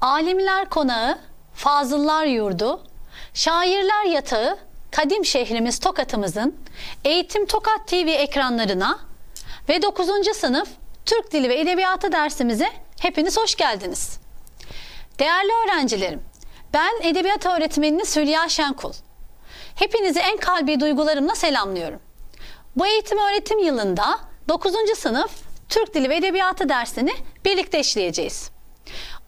Alimler konağı, fazıllar yurdu, şairler yatağı, kadim şehrimiz Tokat'ımızın Eğitim Tokat TV ekranlarına ve 9. sınıf Türk Dili ve Edebiyatı dersimize hepiniz hoş geldiniz. Değerli öğrencilerim, ben edebiyat öğretmeniniz Hülya Şenkul. Hepinizi en kalbi duygularımla selamlıyorum. Bu eğitim öğretim yılında 9. sınıf Türk Dili ve Edebiyatı dersini birlikte işleyeceğiz.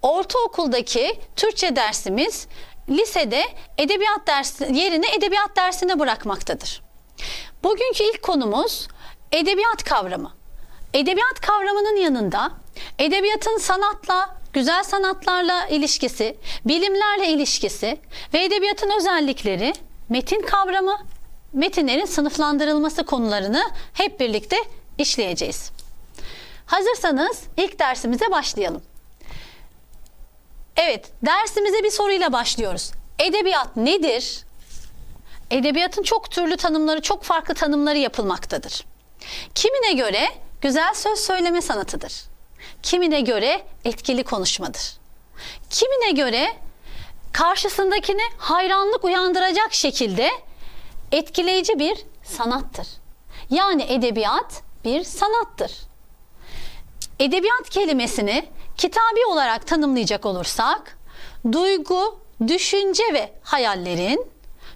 Ortaokuldaki Türkçe dersimiz lisede edebiyat dersi yerine edebiyat dersine bırakmaktadır. Bugünkü ilk konumuz edebiyat kavramı. Edebiyat kavramının yanında edebiyatın sanatla, güzel sanatlarla ilişkisi, bilimlerle ilişkisi ve edebiyatın özellikleri, metin kavramı, metinlerin sınıflandırılması konularını hep birlikte işleyeceğiz. Hazırsanız ilk dersimize başlayalım. Evet, dersimize bir soruyla başlıyoruz. Edebiyat nedir? Edebiyatın çok türlü tanımları, çok farklı tanımları yapılmaktadır. Kimine göre güzel söz söyleme sanatıdır. Kimine göre etkili konuşmadır. Kimine göre karşısındakini hayranlık uyandıracak şekilde etkileyici bir sanattır. Yani edebiyat bir sanattır. Edebiyat kelimesini kitabi olarak tanımlayacak olursak, duygu, düşünce ve hayallerin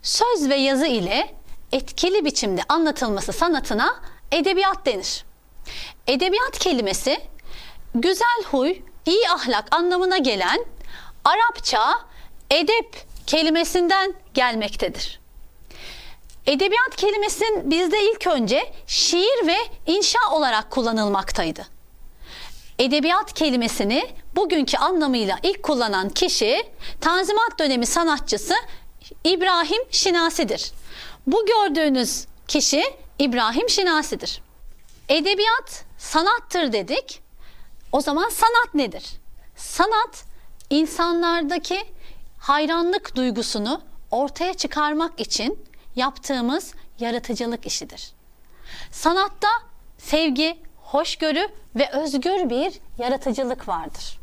söz ve yazı ile etkili biçimde anlatılması sanatına edebiyat denir. Edebiyat kelimesi güzel huy, iyi ahlak anlamına gelen Arapça edep kelimesinden gelmektedir. Edebiyat kelimesinin bizde ilk önce şiir ve inşa olarak kullanılmaktaydı. Edebiyat kelimesini bugünkü anlamıyla ilk kullanan kişi Tanzimat dönemi sanatçısı İbrahim Şinasi'dir. Bu gördüğünüz kişi İbrahim Şinasi'dir. Edebiyat sanattır dedik. O zaman sanat nedir? Sanat insanlardaki hayranlık duygusunu ortaya çıkarmak için yaptığımız yaratıcılık işidir. Sanatta sevgi, hoşgörü ve özgür bir yaratıcılık vardır.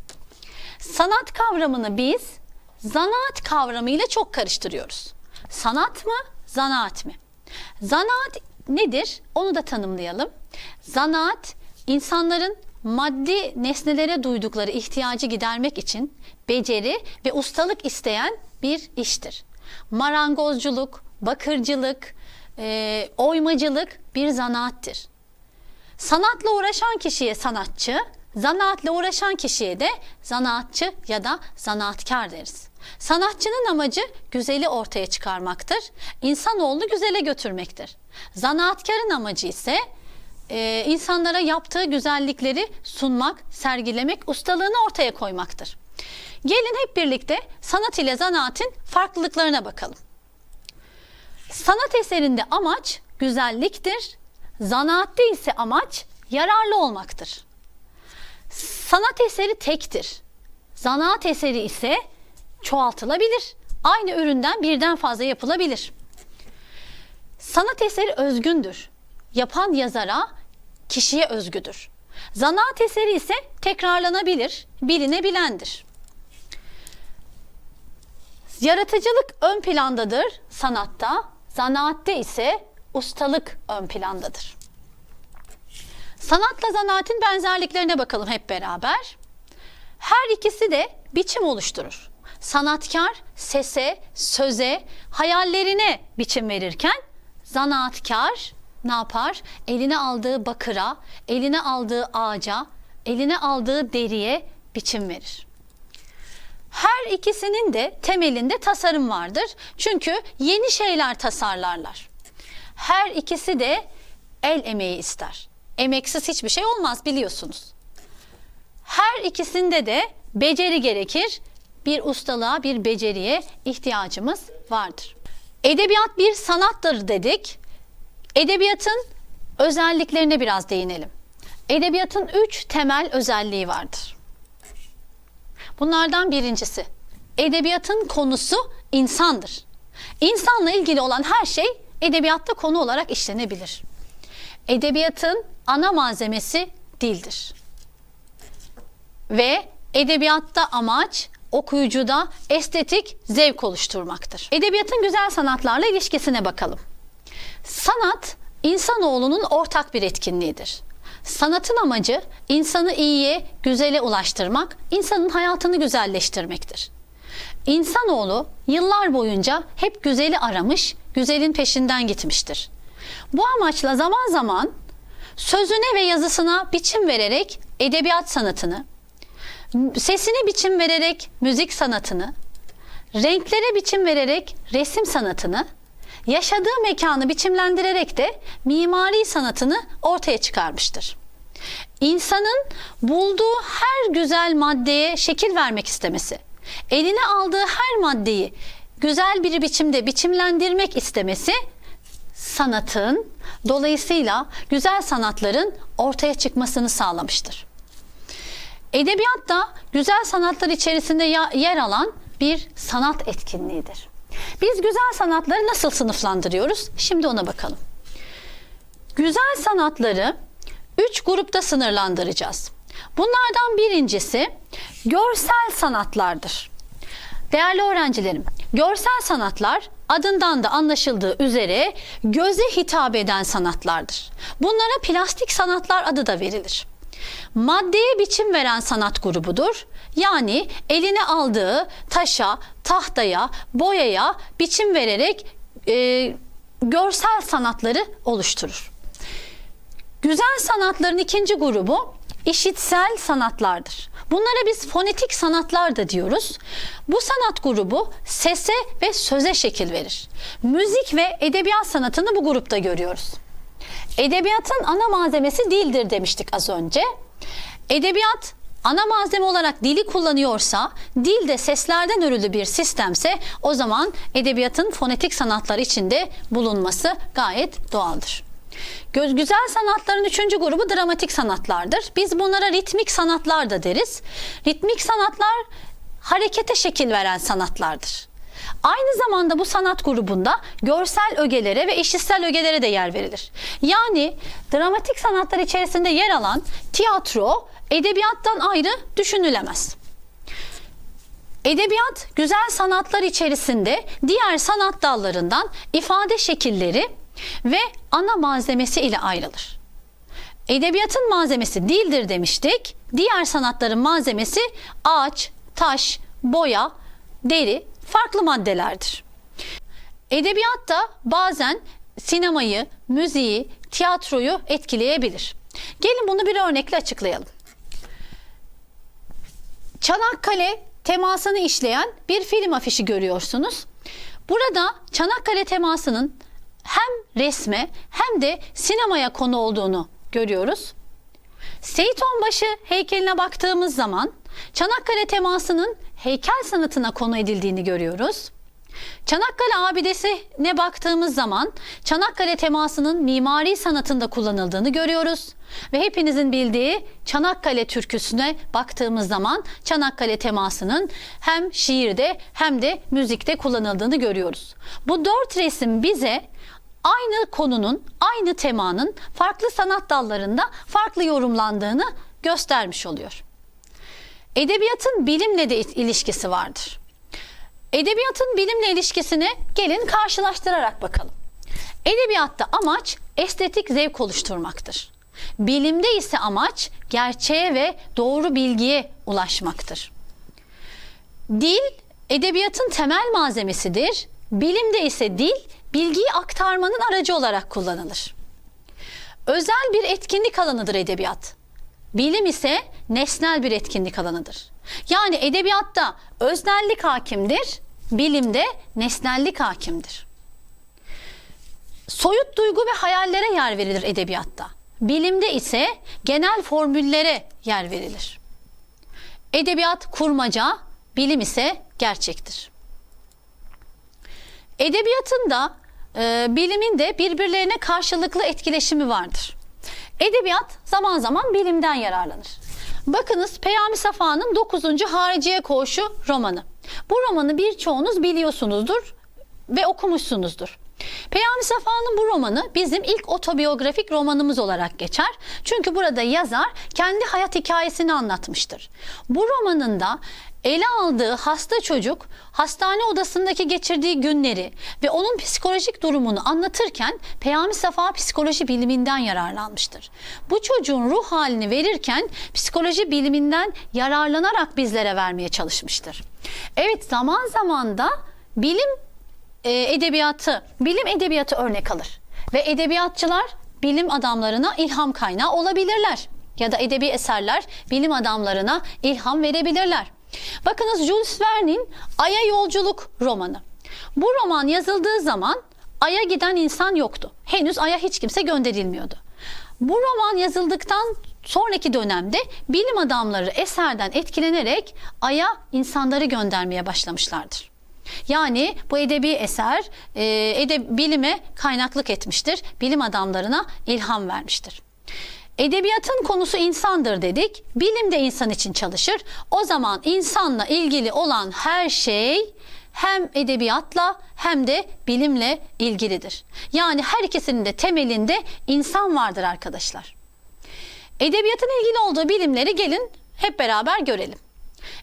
Sanat kavramını biz zanaat kavramı ile çok karıştırıyoruz. Sanat mı, zanaat mı? Zanaat nedir? Onu da tanımlayalım. Zanaat insanların maddi nesnelere duydukları ihtiyacı gidermek için beceri ve ustalık isteyen bir iştir. Marangozculuk, bakırcılık, e, oymacılık bir zanaattir. Sanatla uğraşan kişiye sanatçı, zanaatla uğraşan kişiye de zanaatçı ya da zanaatkar deriz. Sanatçının amacı güzeli ortaya çıkarmaktır. İnsanoğlunu güzele götürmektir. Zanaatkarın amacı ise e, insanlara yaptığı güzellikleri sunmak, sergilemek, ustalığını ortaya koymaktır. Gelin hep birlikte sanat ile zanaatin farklılıklarına bakalım. Sanat eserinde amaç güzelliktir, zanaatte ise amaç yararlı olmaktır. Sanat eseri tektir. Zanaat eseri ise çoğaltılabilir. Aynı üründen birden fazla yapılabilir. Sanat eseri özgündür. Yapan yazara, kişiye özgüdür. Zanaat eseri ise tekrarlanabilir, bilinebilendir. Yaratıcılık ön plandadır sanatta, zanaatte ise ustalık ön plandadır. Sanatla zanaatin benzerliklerine bakalım hep beraber. Her ikisi de biçim oluşturur. Sanatkar sese, söze, hayallerine biçim verirken zanaatkar ne yapar? Eline aldığı bakıra, eline aldığı ağaca, eline aldığı deriye biçim verir. Her ikisinin de temelinde tasarım vardır. Çünkü yeni şeyler tasarlarlar. Her ikisi de el emeği ister. Emeksiz hiçbir şey olmaz biliyorsunuz. Her ikisinde de beceri gerekir. Bir ustalığa, bir beceriye ihtiyacımız vardır. Edebiyat bir sanattır dedik. Edebiyatın özelliklerine biraz değinelim. Edebiyatın üç temel özelliği vardır. Bunlardan birincisi, edebiyatın konusu insandır. İnsanla ilgili olan her şey edebiyatta konu olarak işlenebilir. Edebiyatın ana malzemesi dildir. Ve edebiyatta amaç okuyucuda estetik zevk oluşturmaktır. Edebiyatın güzel sanatlarla ilişkisine bakalım. Sanat insanoğlunun ortak bir etkinliğidir. Sanatın amacı insanı iyiye, güzele ulaştırmak, insanın hayatını güzelleştirmektir. İnsanoğlu yıllar boyunca hep güzeli aramış, güzelin peşinden gitmiştir. Bu amaçla zaman zaman sözüne ve yazısına biçim vererek edebiyat sanatını, sesine biçim vererek müzik sanatını, renklere biçim vererek resim sanatını, yaşadığı mekanı biçimlendirerek de mimari sanatını ortaya çıkarmıştır. İnsanın bulduğu her güzel maddeye şekil vermek istemesi, eline aldığı her maddeyi güzel bir biçimde biçimlendirmek istemesi sanatın dolayısıyla güzel sanatların ortaya çıkmasını sağlamıştır. Edebiyat da güzel sanatlar içerisinde yer alan bir sanat etkinliğidir. Biz güzel sanatları nasıl sınıflandırıyoruz? Şimdi ona bakalım. Güzel sanatları üç grupta sınırlandıracağız. Bunlardan birincisi görsel sanatlardır. Değerli öğrencilerim, görsel sanatlar adından da anlaşıldığı üzere göze hitap eden sanatlardır. Bunlara plastik sanatlar adı da verilir. Maddeye biçim veren sanat grubudur. Yani eline aldığı taşa, tahtaya, boyaya biçim vererek e, görsel sanatları oluşturur. Güzel sanatların ikinci grubu işitsel sanatlardır. Bunlara biz fonetik sanatlar da diyoruz. Bu sanat grubu sese ve söze şekil verir. Müzik ve edebiyat sanatını bu grupta görüyoruz. Edebiyatın ana malzemesi dildir demiştik az önce. Edebiyat ana malzeme olarak dili kullanıyorsa, dil de seslerden örülü bir sistemse o zaman edebiyatın fonetik sanatlar içinde bulunması gayet doğaldır. Göz güzel sanatların üçüncü grubu dramatik sanatlardır. Biz bunlara ritmik sanatlar da deriz. Ritmik sanatlar harekete şekil veren sanatlardır. Aynı zamanda bu sanat grubunda görsel ögelere ve işitsel ögelere de yer verilir. Yani dramatik sanatlar içerisinde yer alan tiyatro edebiyattan ayrı düşünülemez. Edebiyat güzel sanatlar içerisinde diğer sanat dallarından ifade şekilleri ve ana malzemesi ile ayrılır. Edebiyatın malzemesi dildir demiştik. Diğer sanatların malzemesi ağaç, taş, boya, deri, farklı maddelerdir. Edebiyat da bazen sinemayı, müziği, tiyatroyu etkileyebilir. Gelin bunu bir örnekle açıklayalım. Çanakkale temasını işleyen bir film afişi görüyorsunuz. Burada Çanakkale temasının hem resme hem de sinemaya konu olduğunu görüyoruz. Seyit Onbaşı heykeline baktığımız zaman Çanakkale temasının heykel sanatına konu edildiğini görüyoruz. Çanakkale abidesine baktığımız zaman Çanakkale temasının mimari sanatında kullanıldığını görüyoruz. Ve hepinizin bildiği Çanakkale türküsüne baktığımız zaman Çanakkale temasının hem şiirde hem de müzikte kullanıldığını görüyoruz. Bu dört resim bize aynı konunun, aynı temanın farklı sanat dallarında farklı yorumlandığını göstermiş oluyor. Edebiyatın bilimle de ilişkisi vardır. Edebiyatın bilimle ilişkisini gelin karşılaştırarak bakalım. Edebiyatta amaç estetik zevk oluşturmaktır. Bilimde ise amaç gerçeğe ve doğru bilgiye ulaşmaktır. Dil edebiyatın temel malzemesidir. Bilimde ise dil bilgiyi aktarmanın aracı olarak kullanılır. Özel bir etkinlik alanıdır edebiyat. Bilim ise nesnel bir etkinlik alanıdır. Yani edebiyatta öznellik hakimdir, bilimde nesnellik hakimdir. Soyut duygu ve hayallere yer verilir edebiyatta. Bilimde ise genel formüllere yer verilir. Edebiyat kurmaca, bilim ise gerçektir. Edebiyatın da e, bilimin de birbirlerine karşılıklı etkileşimi vardır. Edebiyat zaman zaman bilimden yararlanır. Bakınız Peyami Safa'nın 9. Hariciye Koğuşu romanı. Bu romanı birçoğunuz biliyorsunuzdur ve okumuşsunuzdur. Peyami Safa'nın bu romanı bizim ilk otobiyografik romanımız olarak geçer. Çünkü burada yazar kendi hayat hikayesini anlatmıştır. Bu romanında ele aldığı hasta çocuk hastane odasındaki geçirdiği günleri ve onun psikolojik durumunu anlatırken Peyami Safa psikoloji biliminden yararlanmıştır. Bu çocuğun ruh halini verirken psikoloji biliminden yararlanarak bizlere vermeye çalışmıştır. Evet zaman zaman da bilim e, edebiyatı, bilim edebiyatı örnek alır. Ve edebiyatçılar bilim adamlarına ilham kaynağı olabilirler. Ya da edebi eserler bilim adamlarına ilham verebilirler. Bakınız Jules Verne'in Ay'a Yolculuk romanı. Bu roman yazıldığı zaman Ay'a giden insan yoktu. Henüz Ay'a hiç kimse gönderilmiyordu. Bu roman yazıldıktan sonraki dönemde bilim adamları eserden etkilenerek Ay'a insanları göndermeye başlamışlardır. Yani bu edebi eser e, ede, bilime kaynaklık etmiştir. Bilim adamlarına ilham vermiştir. Edebiyatın konusu insandır dedik. Bilim de insan için çalışır. O zaman insanla ilgili olan her şey hem edebiyatla hem de bilimle ilgilidir. Yani her ikisinin de temelinde insan vardır arkadaşlar. Edebiyatın ilgili olduğu bilimleri gelin hep beraber görelim.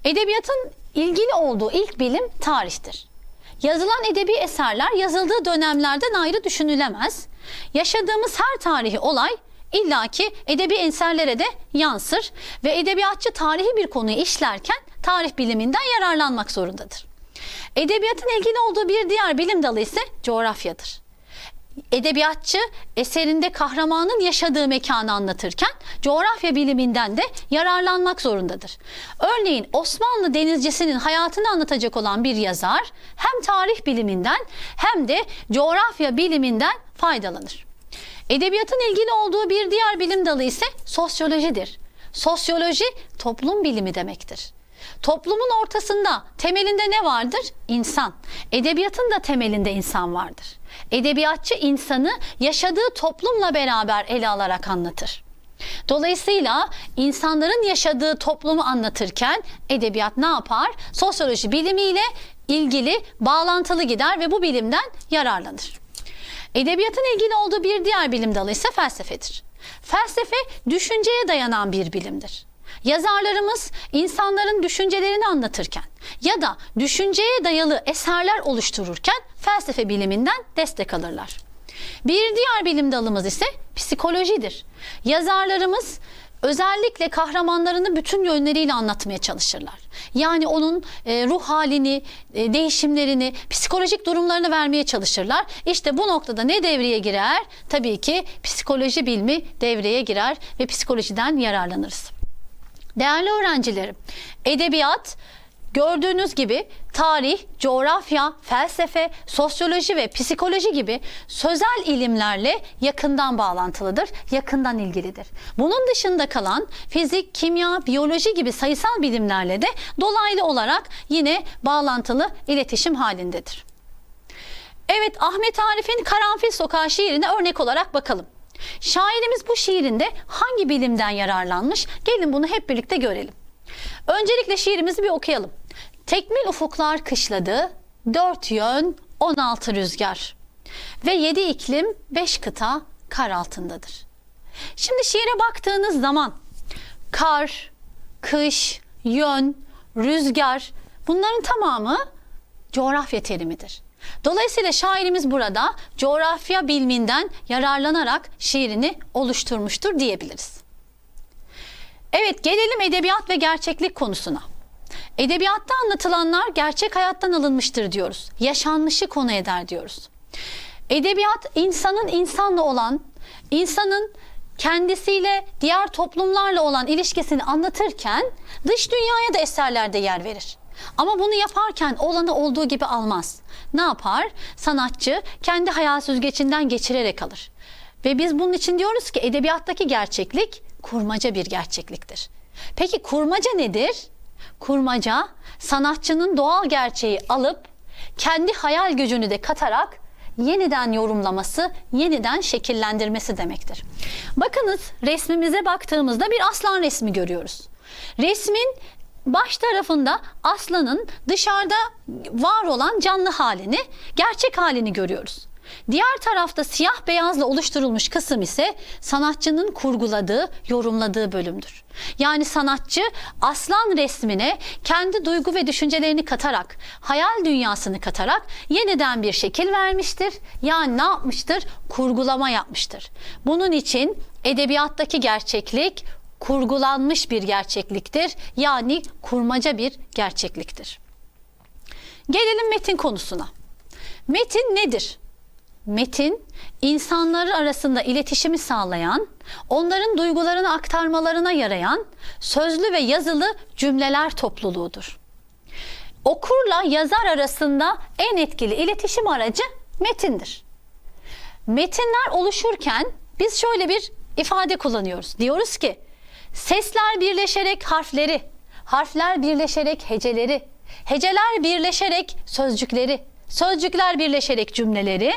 Edebiyatın ilgili olduğu ilk bilim tarihtir. Yazılan edebi eserler yazıldığı dönemlerden ayrı düşünülemez. Yaşadığımız her tarihi olay illaki edebi eserlere de yansır ve edebiyatçı tarihi bir konuyu işlerken tarih biliminden yararlanmak zorundadır. Edebiyatın ilgili olduğu bir diğer bilim dalı ise coğrafyadır. Edebiyatçı eserinde kahramanın yaşadığı mekanı anlatırken coğrafya biliminden de yararlanmak zorundadır. Örneğin Osmanlı denizcisinin hayatını anlatacak olan bir yazar hem tarih biliminden hem de coğrafya biliminden faydalanır. Edebiyatın ilgili olduğu bir diğer bilim dalı ise sosyolojidir. Sosyoloji toplum bilimi demektir. Toplumun ortasında, temelinde ne vardır? İnsan. Edebiyatın da temelinde insan vardır. Edebiyatçı insanı yaşadığı toplumla beraber ele alarak anlatır. Dolayısıyla insanların yaşadığı toplumu anlatırken edebiyat ne yapar? Sosyoloji bilimiyle ilgili bağlantılı gider ve bu bilimden yararlanır. Edebiyatın ilgili olduğu bir diğer bilim dalı ise felsefedir. Felsefe düşünceye dayanan bir bilimdir. Yazarlarımız insanların düşüncelerini anlatırken ya da düşünceye dayalı eserler oluştururken felsefe biliminden destek alırlar. Bir diğer bilim dalımız ise psikolojidir. Yazarlarımız özellikle kahramanlarını bütün yönleriyle anlatmaya çalışırlar. Yani onun e, ruh halini, e, değişimlerini, psikolojik durumlarını vermeye çalışırlar. İşte bu noktada ne devreye girer? Tabii ki psikoloji bilimi devreye girer ve psikolojiden yararlanırız. Değerli öğrencilerim, edebiyat gördüğünüz gibi tarih, coğrafya, felsefe, sosyoloji ve psikoloji gibi sözel ilimlerle yakından bağlantılıdır, yakından ilgilidir. Bunun dışında kalan fizik, kimya, biyoloji gibi sayısal bilimlerle de dolaylı olarak yine bağlantılı iletişim halindedir. Evet Ahmet Arif'in Karanfil Sokağı şiirine örnek olarak bakalım. Şairimiz bu şiirinde hangi bilimden yararlanmış? Gelin bunu hep birlikte görelim. Öncelikle şiirimizi bir okuyalım. Tekmil ufuklar kışladı, dört yön, on altı rüzgar ve yedi iklim, beş kıta kar altındadır. Şimdi şiire baktığınız zaman kar, kış, yön, rüzgar bunların tamamı coğrafya terimidir. Dolayısıyla şairimiz burada coğrafya biliminden yararlanarak şiirini oluşturmuştur diyebiliriz. Evet gelelim edebiyat ve gerçeklik konusuna. Edebiyatta anlatılanlar gerçek hayattan alınmıştır diyoruz. Yaşanmışı konu eder diyoruz. Edebiyat insanın insanla olan, insanın kendisiyle diğer toplumlarla olan ilişkisini anlatırken dış dünyaya da eserlerde yer verir. Ama bunu yaparken olanı olduğu gibi almaz. Ne yapar? Sanatçı kendi hayal süzgecinden geçirerek alır. Ve biz bunun için diyoruz ki edebiyattaki gerçeklik kurmaca bir gerçekliktir. Peki kurmaca nedir? Kurmaca sanatçının doğal gerçeği alıp kendi hayal gücünü de katarak yeniden yorumlaması, yeniden şekillendirmesi demektir. Bakınız resmimize baktığımızda bir aslan resmi görüyoruz. Resmin baş tarafında aslanın dışarıda var olan canlı halini, gerçek halini görüyoruz. Diğer tarafta siyah beyazla oluşturulmuş kısım ise sanatçının kurguladığı, yorumladığı bölümdür. Yani sanatçı aslan resmine kendi duygu ve düşüncelerini katarak, hayal dünyasını katarak yeniden bir şekil vermiştir. Yani ne yapmıştır? Kurgulama yapmıştır. Bunun için edebiyattaki gerçeklik kurgulanmış bir gerçekliktir. Yani kurmaca bir gerçekliktir. Gelelim metin konusuna. Metin nedir? Metin, insanlar arasında iletişimi sağlayan, onların duygularını aktarmalarına yarayan sözlü ve yazılı cümleler topluluğudur. Okurla yazar arasında en etkili iletişim aracı metindir. Metinler oluşurken biz şöyle bir ifade kullanıyoruz. Diyoruz ki sesler birleşerek harfleri, harfler birleşerek heceleri, heceler birleşerek sözcükleri, sözcükler birleşerek cümleleri,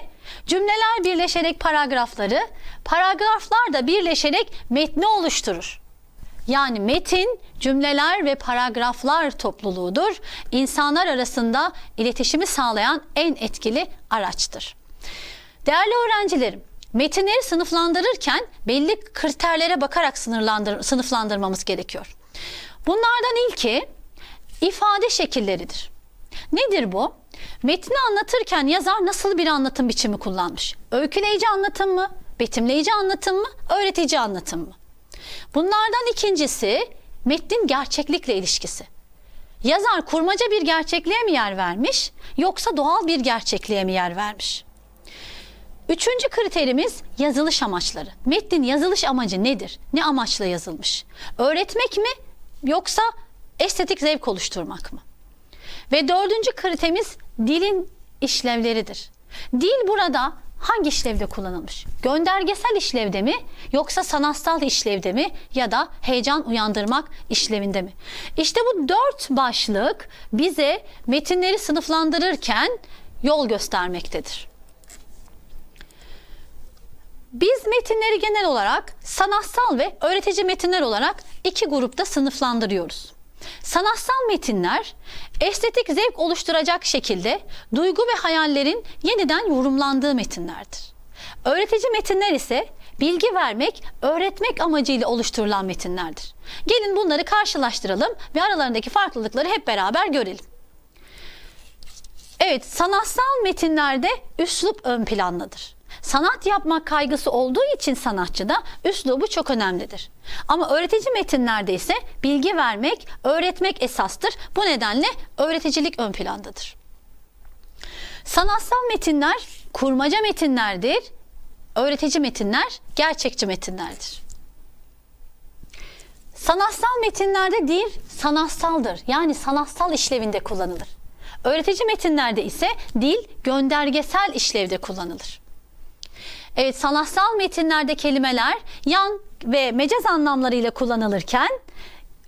cümleler birleşerek paragrafları, paragraflar da birleşerek metni oluşturur. Yani metin cümleler ve paragraflar topluluğudur. İnsanlar arasında iletişimi sağlayan en etkili araçtır. Değerli öğrencilerim, metinleri sınıflandırırken belli kriterlere bakarak sınırlandır, sınıflandırmamız gerekiyor. Bunlardan ilki ifade şekilleridir. Nedir bu? Metni anlatırken yazar nasıl bir anlatım biçimi kullanmış? Öyküleyici anlatım mı? Betimleyici anlatım mı? Öğretici anlatım mı? Bunlardan ikincisi metnin gerçeklikle ilişkisi. Yazar kurmaca bir gerçekliğe mi yer vermiş yoksa doğal bir gerçekliğe mi yer vermiş? Üçüncü kriterimiz yazılış amaçları. Metnin yazılış amacı nedir? Ne amaçla yazılmış? Öğretmek mi yoksa estetik zevk oluşturmak mı? Ve dördüncü kriterimiz dilin işlevleridir. Dil burada hangi işlevde kullanılmış? Göndergesel işlevde mi yoksa sanatsal işlevde mi ya da heyecan uyandırmak işlevinde mi? İşte bu dört başlık bize metinleri sınıflandırırken yol göstermektedir. Biz metinleri genel olarak sanatsal ve öğretici metinler olarak iki grupta sınıflandırıyoruz. Sanatsal metinler estetik zevk oluşturacak şekilde duygu ve hayallerin yeniden yorumlandığı metinlerdir. Öğretici metinler ise bilgi vermek, öğretmek amacıyla oluşturulan metinlerdir. Gelin bunları karşılaştıralım ve aralarındaki farklılıkları hep beraber görelim. Evet, sanatsal metinlerde üslup ön plandadır. Sanat yapmak kaygısı olduğu için sanatçıda üslubu çok önemlidir. Ama öğretici metinlerde ise bilgi vermek, öğretmek esastır. Bu nedenle öğreticilik ön plandadır. Sanatsal metinler kurmaca metinlerdir. Öğretici metinler gerçekçi metinlerdir. Sanatsal metinlerde dil sanatsaldır. Yani sanatsal işlevinde kullanılır. Öğretici metinlerde ise dil göndergesel işlevde kullanılır. Evet sanatsal metinlerde kelimeler yan ve mecaz anlamlarıyla kullanılırken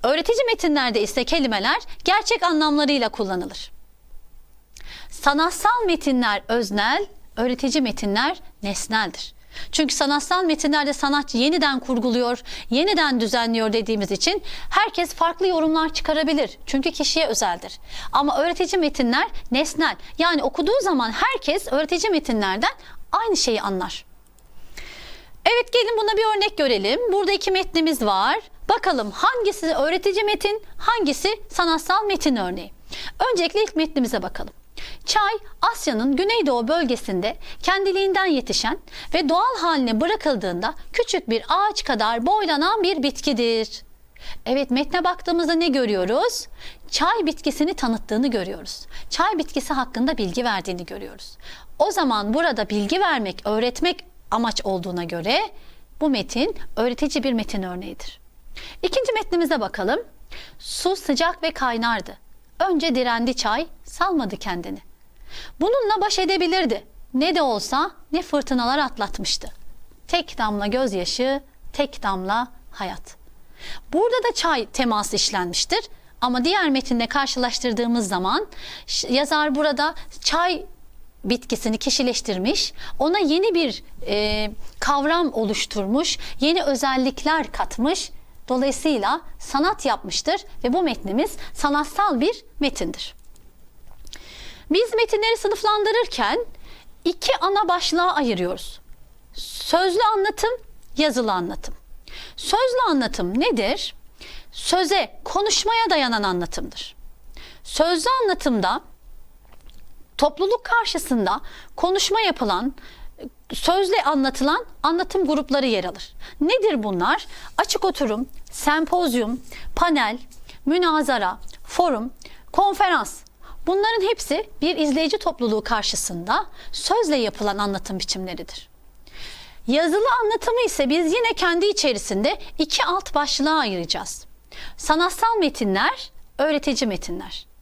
öğretici metinlerde ise kelimeler gerçek anlamlarıyla kullanılır. Sanatsal metinler öznel, öğretici metinler nesneldir. Çünkü sanatsal metinlerde sanatçı yeniden kurguluyor, yeniden düzenliyor dediğimiz için herkes farklı yorumlar çıkarabilir. Çünkü kişiye özeldir. Ama öğretici metinler nesnel. Yani okuduğu zaman herkes öğretici metinlerden aynı şeyi anlar. Evet gelin buna bir örnek görelim. Burada iki metnimiz var. Bakalım hangisi öğretici metin, hangisi sanatsal metin örneği. Öncelikle ilk metnimize bakalım. Çay, Asya'nın güneydoğu bölgesinde kendiliğinden yetişen ve doğal haline bırakıldığında küçük bir ağaç kadar boylanan bir bitkidir. Evet metne baktığımızda ne görüyoruz? Çay bitkisini tanıttığını görüyoruz. Çay bitkisi hakkında bilgi verdiğini görüyoruz. O zaman burada bilgi vermek, öğretmek amaç olduğuna göre bu metin öğretici bir metin örneğidir. İkinci metnimize bakalım. Su sıcak ve kaynardı. Önce direndi çay, salmadı kendini. Bununla baş edebilirdi. Ne de olsa ne fırtınalar atlatmıştı. Tek damla gözyaşı, tek damla hayat. Burada da çay teması işlenmiştir. Ama diğer metinde karşılaştırdığımız zaman yazar burada çay bitkisini kişileştirmiş, ona yeni bir e, kavram oluşturmuş, yeni özellikler katmış. Dolayısıyla sanat yapmıştır ve bu metnimiz sanatsal bir metindir. Biz metinleri sınıflandırırken iki ana başlığa ayırıyoruz. Sözlü anlatım, yazılı anlatım. Sözlü anlatım nedir? Söze, konuşmaya dayanan anlatımdır. Sözlü anlatımda topluluk karşısında konuşma yapılan, sözle anlatılan anlatım grupları yer alır. Nedir bunlar? Açık oturum, sempozyum, panel, münazara, forum, konferans. Bunların hepsi bir izleyici topluluğu karşısında sözle yapılan anlatım biçimleridir. Yazılı anlatımı ise biz yine kendi içerisinde iki alt başlığa ayıracağız. Sanatsal metinler, öğretici metinler.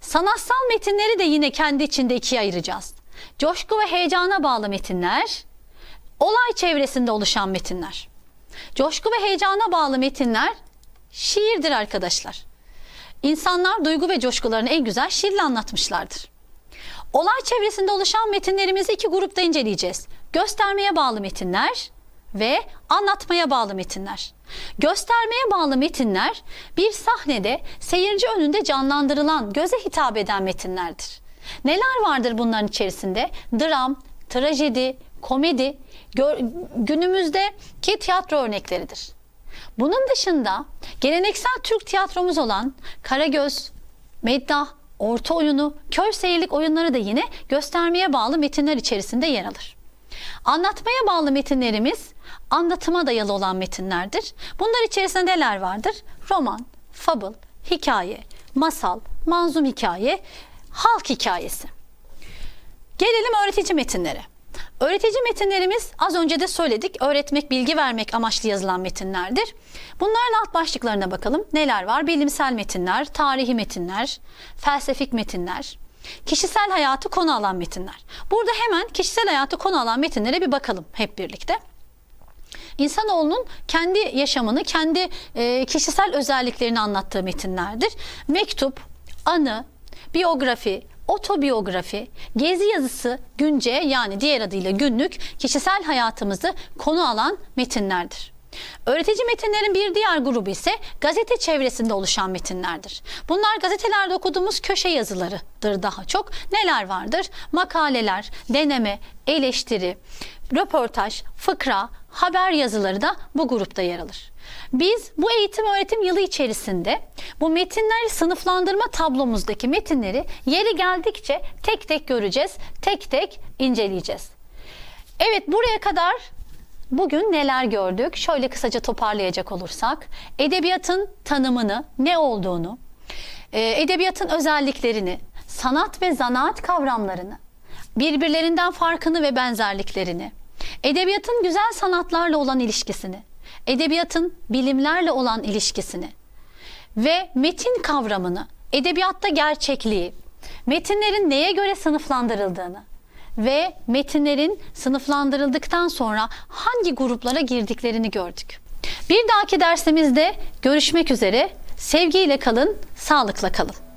Sanatsal metinleri de yine kendi içinde ikiye ayıracağız. Coşku ve heyecana bağlı metinler, olay çevresinde oluşan metinler. Coşku ve heyecana bağlı metinler şiirdir arkadaşlar. İnsanlar duygu ve coşkularını en güzel şiirle anlatmışlardır. Olay çevresinde oluşan metinlerimizi iki grupta inceleyeceğiz. Göstermeye bağlı metinler ve anlatmaya bağlı metinler. Göstermeye bağlı metinler bir sahnede seyirci önünde canlandırılan, göze hitap eden metinlerdir. Neler vardır bunların içerisinde? Dram, trajedi, komedi, günümüzdeki tiyatro örnekleridir. Bunun dışında geleneksel Türk tiyatromuz olan Karagöz, Meddah, Orta oyunu, kör seyirlik oyunları da yine göstermeye bağlı metinler içerisinde yer alır. Anlatmaya bağlı metinlerimiz anlatıma dayalı olan metinlerdir. Bunlar içerisinde neler vardır? Roman, fable, hikaye, masal, manzum hikaye, halk hikayesi. Gelelim öğretici metinlere. Öğretici metinlerimiz az önce de söyledik. Öğretmek, bilgi vermek amaçlı yazılan metinlerdir. Bunların alt başlıklarına bakalım. Neler var? Bilimsel metinler, tarihi metinler, felsefik metinler, kişisel hayatı konu alan metinler. Burada hemen kişisel hayatı konu alan metinlere bir bakalım hep birlikte. İnsanoğlunun kendi yaşamını, kendi e, kişisel özelliklerini anlattığı metinlerdir. Mektup, anı, biyografi, otobiyografi, gezi yazısı, günce yani diğer adıyla günlük kişisel hayatımızı konu alan metinlerdir. Öğretici metinlerin bir diğer grubu ise gazete çevresinde oluşan metinlerdir. Bunlar gazetelerde okuduğumuz köşe yazılarıdır daha çok. Neler vardır? Makaleler, deneme, eleştiri, röportaj, fıkra, haber yazıları da bu grupta yer alır. Biz bu eğitim öğretim yılı içerisinde bu metinler sınıflandırma tablomuzdaki metinleri yeri geldikçe tek tek göreceğiz, tek tek inceleyeceğiz. Evet buraya kadar bugün neler gördük? Şöyle kısaca toparlayacak olursak edebiyatın tanımını, ne olduğunu, e, edebiyatın özelliklerini, sanat ve zanaat kavramlarını, birbirlerinden farkını ve benzerliklerini, edebiyatın güzel sanatlarla olan ilişkisini, edebiyatın bilimlerle olan ilişkisini ve metin kavramını, edebiyatta gerçekliği, metinlerin neye göre sınıflandırıldığını ve metinlerin sınıflandırıldıktan sonra hangi gruplara girdiklerini gördük. Bir dahaki dersimizde görüşmek üzere. Sevgiyle kalın, sağlıkla kalın.